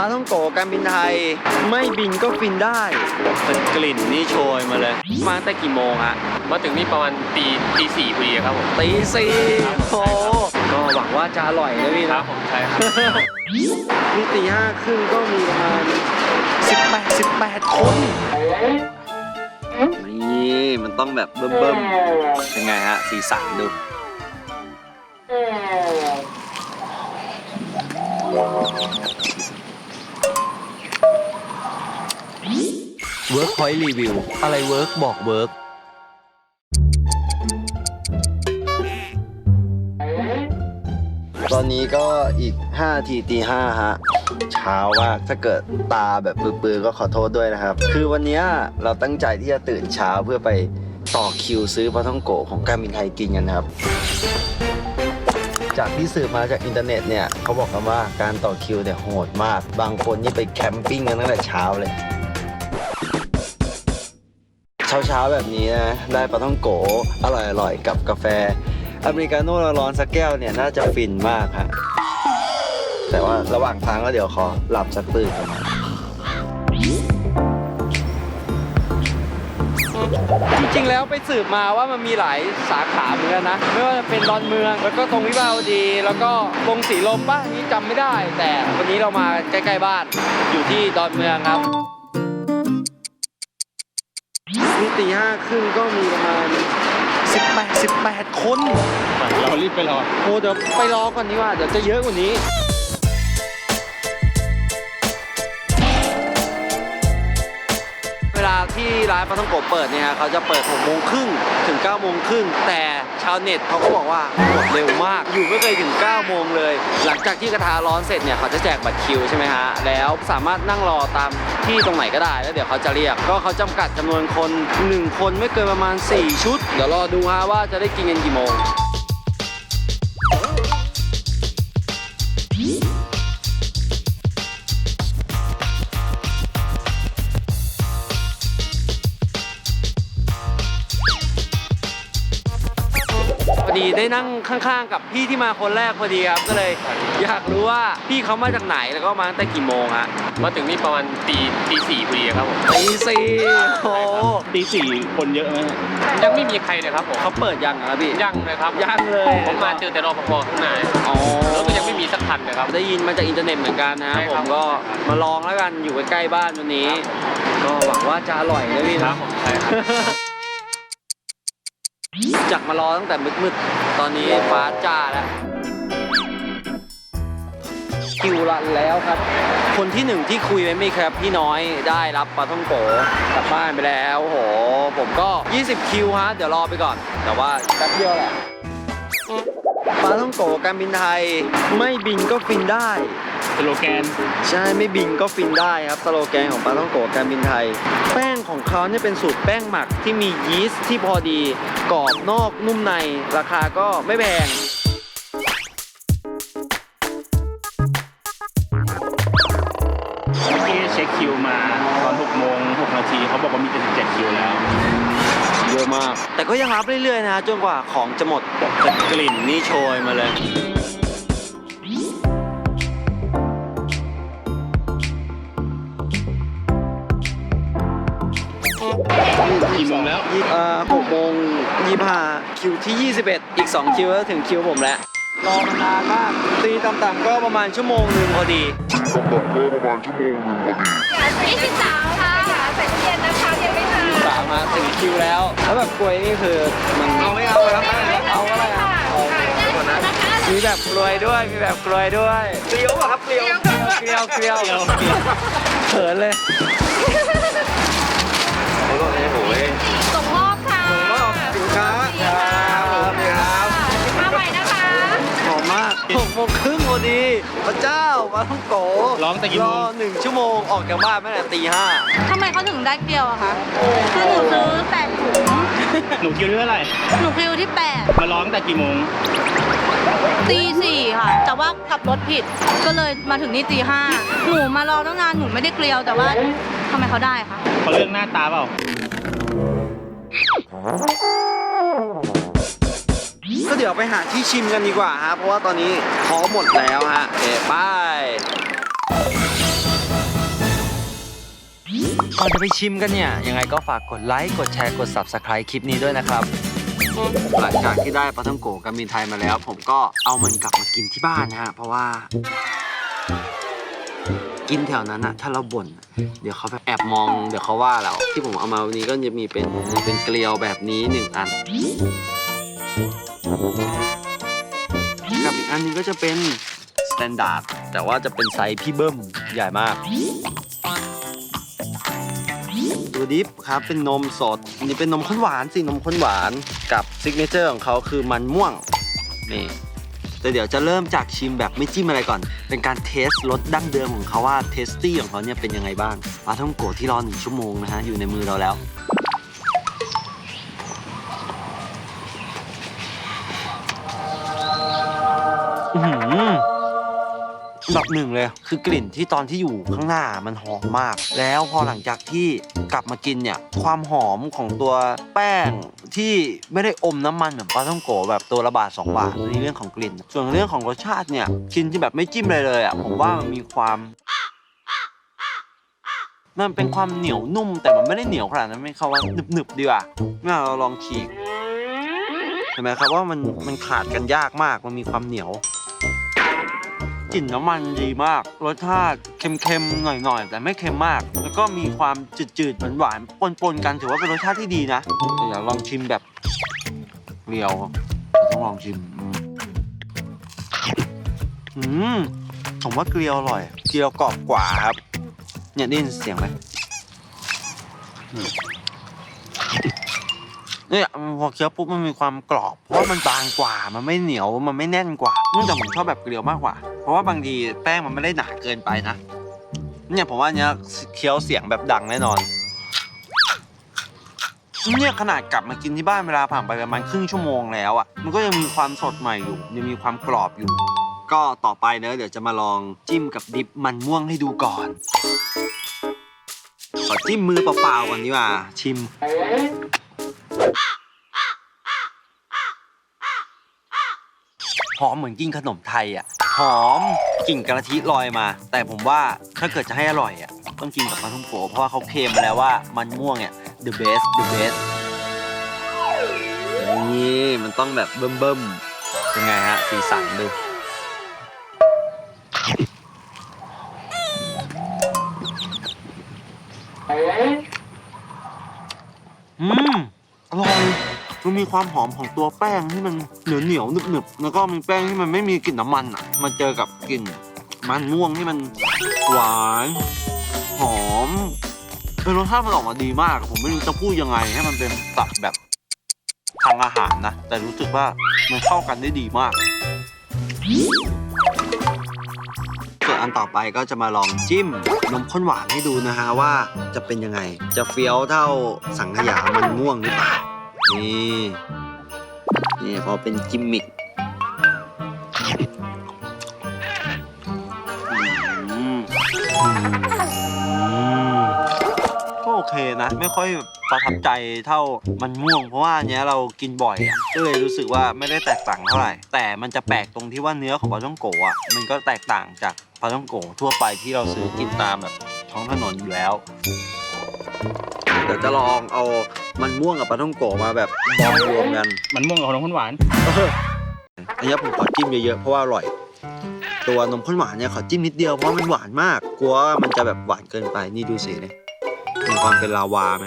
ปลาท่องโกการบินไทย ไม่บินก็ฟินได้เป็นกลิ่นนี่โชยมาเลย มาตั้งแต่กี่โมงฮะมาถึงนี่ประมาณตีตีสี่พอดีครับผมตีสี่โอ้ก็หวังว่าจะอร่อยนะพี่ครันะบผมใช่ครับนี่ตีห้าครึ่งก็มีประมาณ18 18คนนี่มันต้องแบบเบิ่มๆยังไงฮะสีสันดู เวิร์กพอยต์รีวิวอะไรเวิร์กบอกเวิร์กตอนนี้ก็อีก5ทีตีห้าฮะ เช้ามากถ้าเกิดตาแบบปื้อๆก็ขอโทษด้วยนะครับ คือวันนี้เราตั้งใจที่จะตื่นเช้าเพื่อไปต่อคิวซื้อปลาท่องโกะของการบินไทยกินกันครับ จากที่สืบมาจากอินเทอร์เน็ตเนี่ยเขาบอกกันว่าการต่อคิวเนี่ยโหดมาก บางคนนี่ไปแคมปิ้งกันตั้งแต่เช้าเลย เช้าเช้าๆแบบนี้นะได้ปลาท่องโกอร่อยๆกับกาแฟ อเมริกาโน่ร้อนสักแก้วเนี่ยน่าจะฟินมากฮะแต่ว่าระหว่างทางก็เดี๋ยวขอหลับสักตื่นก่อนจริงๆแล้วไปสืบมาว่ามันมีหลายสาขาเหมือนกันนะ ไม่ว่าจะเป็นดอนเมือง แล้วก็ตรงวิภาวดี แล้วก็ตรงสีลมปะนี่จำไม่ได้ แต่วันนี้เรามาใกล้ๆบ้านอยู่ที่ดอนเมืองครับ นี่ตีห้าครึ่งก็มีประมาณ 18 18 คน เรารีบไปรอโอ้เดี๋ยวไปรอก่อนดีกว่า เดี๋ยวจะเยอะกว่านี้ เวลาที่ร้านปลาท่องโกะเปิดเนี่ยฮะเขาจะเปิด6โมงครึ่งถึง9โมงครึ่งแต่ชาวเน็ตเขาก็บอกว่าหมดเร็วมาก อยู่ไม่เคยถึง 9 โมงเลย หลังจากที่กระทะร้อนเสร็จเนี่ยเขาจะแจกบัตรคิวใช่ไหมฮะ แล้วสามารถนั่งรอตามที่ตรงไหนก็ได้ แล้วเดี๋ยวเขาจะเรียก ก็เขาจำกัดจำนวนคน 1 คนไม่เกินประมาณ 4 ชุด เดี๋ยวรอดูฮะว่าจะได้กินกันกี่โมง ดีได้นั่งข้างๆ กับพี่ที่มาคนแรกพอดีครับก็เลย อยากรู้ว่าพี่เขามาจากไหนแล้วก็มาตั้งแต่กี่โมงฮะมาถึงนี่ประมาณตีตีสี่พอดีครับผมตีสี่โอ้ตีสี่คนเยอะไหมฮะยังไม่มีใครเลยครับผมเขาเปิดยังอะครับพี่ยังเลยครับยังเลยผมมาเจอแต่รอปภข้างในอ๋อแล้วก็ยังไม่มีสักคันเลยครับได้ยินมาจากอินเทอร์เน็ตเหมือนกันนะใช่ผครัมบก็มาลองแล้วกันอยู่ใกล้ๆบ้านวันนี้ ก็หวังว่าจะอร่อยนะพี่ครันะบผมใช่ครับ จากมารอตั้งแต่มืดๆ ตอนนี้ฟ้าจ้าแล้วคิวรันแล้วครับ คนที่หนึ่งที่คุยไว้ไม่ครับพี่น้อยได้รับปลาท่องโกกลับบ้านไปแล้วโอ้โหผมก็ 20 คิวฮะ เดี๋ยวรอไปก่อน แต่ว่าแป๊บเดียวแหละ ปลาท่องโกการบินไทย ไม่บินก็ฟินได้ สโลแกน ใช่ไม่บินก็ฟินได้ครับสโลแกนของปลาท่องโกะการบินไทย แป้งของเขาเนี่ยเป็นสูตรแป้งหมักที่มียีสต์ที่พอดีกรอบนอกนุ่มในราคาก็ไม่แพงที่เช็คคิวมาตอน6โมง6นาทีเขาบอกว่ามี77คิวแล้ว เยอะมาก แต่ก็ยังรับเรื่อยๆนะจนกว่าของจะหมดแต่กลิ่นนี่โชยมาเลยกี่โมงแล้วยี่เอ่อหกโมงยี่ห้าคิวที่ 21 อีก 2 คิวก็ถึงคิวผมแล้ว รอมานานมาก ตีต่ำๆก็ประมาณชั่วโมงหนึ่งพอดียี่สิบสามค่ะ มมาถึงคิวแล้ว แล้วแบบกล้วยนี่คือมันเอาไม่เอาครับเอาอะไรครับเอาก่อนนะมีแบบกล้วยด้วย มีแบบกล้วยด้วยเกลียวอะครับเกลียวเกลียวเกลียวเกลียวเขินเลย โมงครึ่งพอดี พระเจ้าปลาท่องโกร้องแต่กี่โมง รอหนึ่งชั่วโมงออกจากบ้านไม่แต่ตีห้าทำไมเขาถึงได้เกลียวอะคะ คือหนูซื้อแปดถุง หนูคิวที่เท่าไหร่ หนูคิวที่แปดมาร้องแต่กี่โมง ตีสี่ค่ะ แต่ว่ากลับรถผิด ก็เลยมาถึงนี่ตีห้าหนูมารอตั้งนาน หนูไม่ได้เกลียว แต่ว่าทำไมเขาได้คะ เขาเลือกหน้าตาเปล่า ก็เดี๋ยวไปหาที่ชิมกันดีกว่าฮะเพราะว่าตอนนี้ท้องหมดแล้วฮะเอ๋ไปก่อนจะไปชิมกันเนี่ย ยังไงก็ฝากกดไลค์ กดแชร์ กด Subscribe คลิปนี้ด้วยนะครับ หลังจากที่ได้ปลาท่องโกะกามินไทยมาแล้ว ผมก็เอามันกลับมากินที่บ้านนะฮะ เพราะว่า กินแถวนั้นอะถ้าเราบ่นเดี๋ยวเขาแบบแอบมอง เดี๋ยวเขาว่าเรา ที่ผมเอามาวันนี้ก็จะมีเป็นเป็นเกลียวแบบนี้หนึ่งอัน กับอีกอันหนึงก็จะเป็นสแตนดาร์ดแต่ว่าจะเป็นไซส์พี่เบิ้มใหญ่มาก ตัวดิฟครับเป็นนมสดอันนี้เป็นนมข้นหวานสินมข้นหวานกับซิกเนเจอร์ของเขาคือมันม่วงนี่แต่เดี๋ยวจะเริ่มจากชิมแบบไม่จิ้มอะไรก่อน เป็นการเทสรสดั้งเดิมของเขาว่าเทสตี้ของเขาเนี่ยเป็นยังไงบ้างปลาท่องโกะที่รอหนึ่งชั่วโมงนะฮะอยู่ในมือเราแล้ว อื้อหืออันดับหนึ่งเลย คือกลิ่นที่ตอนที่อยู่ข้างหน้ามันหอมมาก แล้วพอหลังจากที่กลับมากินเนี่ย ความหอมของตัวแป้งที่ไม่ได้อมน้ำมันเหมือนปลาท่องโกะแบบตัวละบาทสองบาทในเรื่องของกลิ่น ส่วนเรื่องของรสชาติเนี่ยกินที่แบบไม่จิ้มเลยเลยอะผมว่ามันมีความ มันเป็นความเหนียวนุ่มแต่มันไม่ได้เหนียวขนาดนั้นไม่เขาว่าหนึบๆดีกว่างั้นเราลองฉีกเห็นไหมครับว่ามันมันขาดกันยากมากมันมีความเหนียว กลิ่นน้ำมันดีมาก รสชาติเค็มๆหน่อยๆ แต่ไม่เค็มมาก แล้วก็มีความจืดๆหวานๆปนๆกันถือว่าเป็นรสชาติที่ดีนะเดี๋ยวลองชิมแบบเรียวต้องลองชิมอืมผมว่าเกลียวอร่อย เกลียวกรอบกว่าครับ เนี่ยได้ยินเสียงไหม เนี่ยพอเคี้ยวปุ๊บมันมีความกรอบ เพราะมันบางกว่ามันไม่เหนียวมันไม่แน่นกว่าเนื่องจากผมชอบแบบเกลียวมากกว่า เพราะว่าบางทีแป้งมันไม่ได้หนาเกินไปนะเนี่ยผมว่าเนี้ยเคี้ยวเสียงแบบดังแน่นอนเนี่ยขนาดกลับมากินที่บ้านเวลาผ่านไปประมาณครึ่งชั่วโมงแล้วอะมันก็ยังมีความสดใหม่อยู่ ยังมีความกรอบอยู่ ก็ต่อไปเนอะเดี๋ยวจะมาลองจิ้มกับดิปมันม่วงให้ดูก่อนขอจิ้มมือเปล่าๆก่อนดีกว่าชิม หอมเหมือนกินขนมไทยอะหอมกลิ่นกะทิลอยมา แต่ผมว่าถ้าเกิดจะให้อร่อยอะต้องกินกับมันท่งโกเพราะว่าเขาเคลมมาแล้วว่ามันม่วงเนี่ย the best the best นี่มันต้องแบบเบิ่มๆเป็นไงฮะสีสันดู มีความหอมของตัวแป้งที่มันเหนียวเหนียวหนึบหนึบแล้วก็มีแป้งที่มันไม่มีกลิ่นน้ำมันอะมันเจอกับกลิ่นมันม่วงที่มันหวานหอมเป็นรสชาติมันออกมาดีมาก ผมไม่รู้จะพูดยังไงให้มันเป็นตัดแบบทางอาหารนะ แต่รู้สึกว่ามันเข้ากันได้ดีมากส่วนอันต่อไปก็จะมาลองจิ้มนมข้นหวานให้ดูนะฮะว่าจะเป็นยังไง จะเฟี้ยวเท่าสังขยามันม่วงหรือเปล่า นี่นี่พอเป็นกิมมิคก็โอเคนะ ไม่ค่อยประทับใจเท่ามันม่วง เพราะว่าอันเนี้ยเรากินบ่อยอะก็เลยรู้สึกว่าไม่ได้แตกต่างเท่าไหร่ แต่มันจะแปลกตรงที่ว่าเนื้อของปลาท่องโกะอะมันก็แตกต่างจากปลาท่องโกะทั่วไปที่เราซื้อกินตามแบบท้องถนนอยู่แล้ว เดี๋ยวจะลองเอา มันม่วงกับปลาท่องโกะมาแบบบอมรวมกันมันม่วงกับขนมข้นหวานอันนี้ผมขอจิ้มเยอะๆเพราะว่าอร่อย ตัวนมข้นหวานเนี่ยขอจิ้มนิดเดียวเพราะมันหวานมาก กลัวว่ามันจะแบบหวานเกินไปนี่ดูสิเนี่ยมีความเป็นลาวาไหม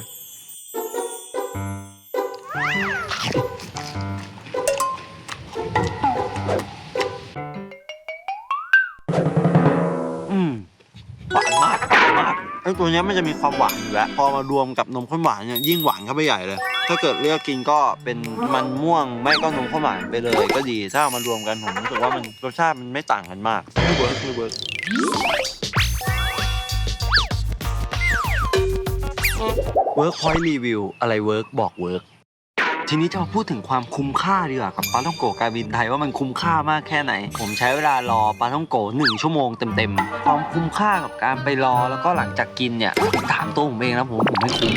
ตัวเนี้ยมันจะมีความหวานอยู่แล้ว พอมารวมกับนมข้นหวานเนี่ยยิ่งหวานเข้าไปใหญ่เลย ถ้าเกิดเลือกกินก็เป็นมันม่วงไม่ก็นมข้นหวานไปเลย ก็ดี ถ้าเอามารวมกันผมรู้สึกว่ามันรสชาติมันไม่ต่างกันมากไม่เวิร์กไม่เวิร์กเวิร์กพอยต์รีวิวอะไรเวิร์กบอกเวิร์ก ทีนี้จะมาพูดถึงความคุ้มค่าดีกว่ากับปลาท่องโกะการบินไทยว่ามันคุ้มค่ามากแค่ไหน ผมใช้เวลารอปลาท่องโกะหนึ่งชั่วโมงเต็มๆความคุ้มค่ากับการไปรอแล้วก็หลังจากกินเนี่ยถามตัวผมเองนะผมผมไม่คุ้ม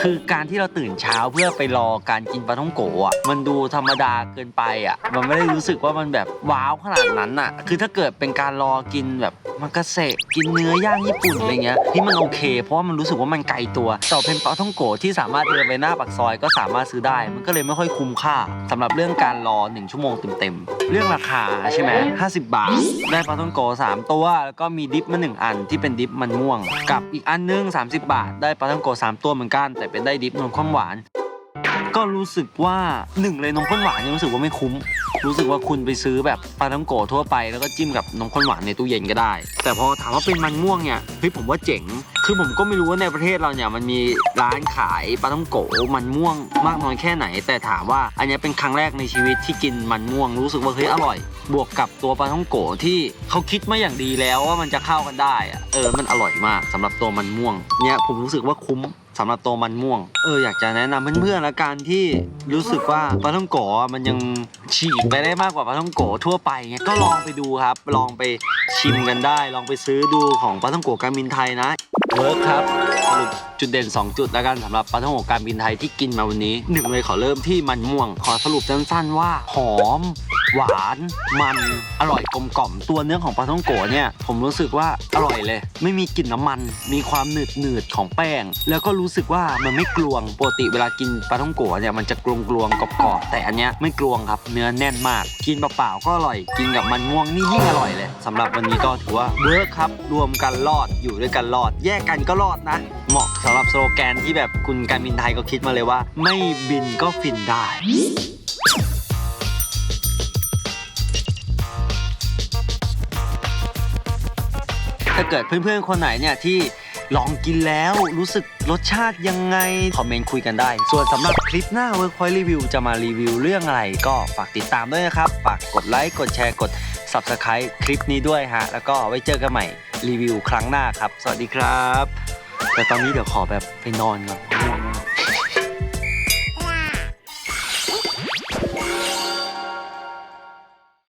คือการที่เราตื่นเช้าเพื่อไปรอการกินปลาท่องโกะอะมันดูธรรมดาเกินไปอะ มันไม่ได้รู้สึกว่ามันแบบว้าวขนาดนั้นอะ คือถ้าเกิดเป็นการรอกินแบบมากาเสะกินเนื้อย่างญี่ปุ่นอะไรเงี้ยที่มันโอเค เพราะว่ามันรู้สึกว่ามันไกลตัวแต่เป็นปลาท่องโกะที่สามารถเดินไปหน้าปากซอยก็สามารถซื้อได้ มันก็เลยไม่ค่อยคุ้มค่าสำหรับเรื่องการรอหนึ่งชั่วโมงเต็มๆเรื่องราคาใช่ไหม50บบาท ได้ปลาท่องโกะสามตัวแล้วก็มีดิปมาหนึ่งอันที่เป็นดิปมันม่วง กับอีกอันนึง30 บาท ได้ปลาท่องโกะสามตัวเหมือนกันแต่เป็นได้ดิปนมข้นหวาน ก็รู้สึกว่าหนึ่งเลยนมข้นหวานยังรู้สึกว่าไม่คุ้ม รู้สึกว่าคุณไปซื้อแบบปลาท่องโกทั่วไป แล้วก็จิ้มกับนมข้นหวานในตู้เย็นก็ได้ แต่พอถามว่าเป็นมันม่วงเนี่ยเฮ้ยผมว่าเจ๋ง คือผมก็ไม่รู้ว่าในประเทศเราเนี่ยมันมีร้านขายปลาท่องโกมันม่วงมากน้อยแค่ไหน แต่ถามว่าอันนี้เป็นครั้งแรกในชีวิตที่กินมันม่วงรู้สึกว่าเฮ้ยอร่อย บวกกับตัวปลาท่องโกที่เขาคิดมาอย่างดีแล้วว่ามันจะเข้ากันได้อะเออมันอร่อยมากสำหรับตัวมันม่วงเนี่ยผมรู้สึกว่าคุ้ม สำหรับตัวมันม่วง เอออยากจะแนะนำเพื่อนๆละกันที่รู้สึกว่าปลาท่องโกะมันยังฉีกไปได้มากกว่าปลาท่องโกะทั่วไปเงี้ยก็ลองไปดูครับ ลองไปชิมกันได้ ลองไปซื้อดูของปลาท่องโกะการบินไทยนะเวิร์คครับสรุปจุดเด่น 2 จุดแล้วกันสำหรับปลาท่องโกะการบินไทยที่กินมาวันนี้หนึ่งเลยขอเริ่มที่มันม่วง ขอสรุปสั้นๆว่าหอม หวานมันอร่อยกลมกล่อมตัวเนื้อของปลาท่องโกะเนี่ย ผมรู้สึกว่าอร่อยเลย ไม่มีกลิ่นน้ำมัน มีความหนืดหนืดของแป้ง แล้วก็รู้สึกว่ามันไม่กลวงปกติเวลากินปลาท่องโกะเนี่ยมันจะกลวงกลวงๆกรอบๆแต่อันเนี้ยไม่กลวงครับเนื้อแน่นมาก กินเปล่าๆก็อร่อย กินกับมันม่วงนี่ยิ่งอร่อยเลยสำหรับวันนี้ก็ถือว่าเวิร์คครับรวมกันรอดอยู่ด้วยกันรอด แยกกันก็รอดนะ เหมาะสำหรับสโลแกนที่แบบคุณการบินไทยก็คิดมาเลยว่า ไม่บินก็ฟินได้ ถ้าเกิดเพื่อนๆ คนไหนเนี่ยที่ลองกินแล้วรู้สึกรสชาติยังไง คอมเมนต์คุยกันได้ ส่วนสำหรับคลิปหน้า Workpoint Review จะมารีวิวเรื่องอะไร ก็ฝากติดตามด้วยนะครับ ฝากกดไลค์ กดแชร์ กด Subscribe คลิปนี้ด้วยฮะ แล้วก็ไว้เจอกันใหม่รีวิวครั้งหน้าครับ สวัสดีครับ แต่ตอนนี้เดี๋ยวขอแบบไปนอนก่อน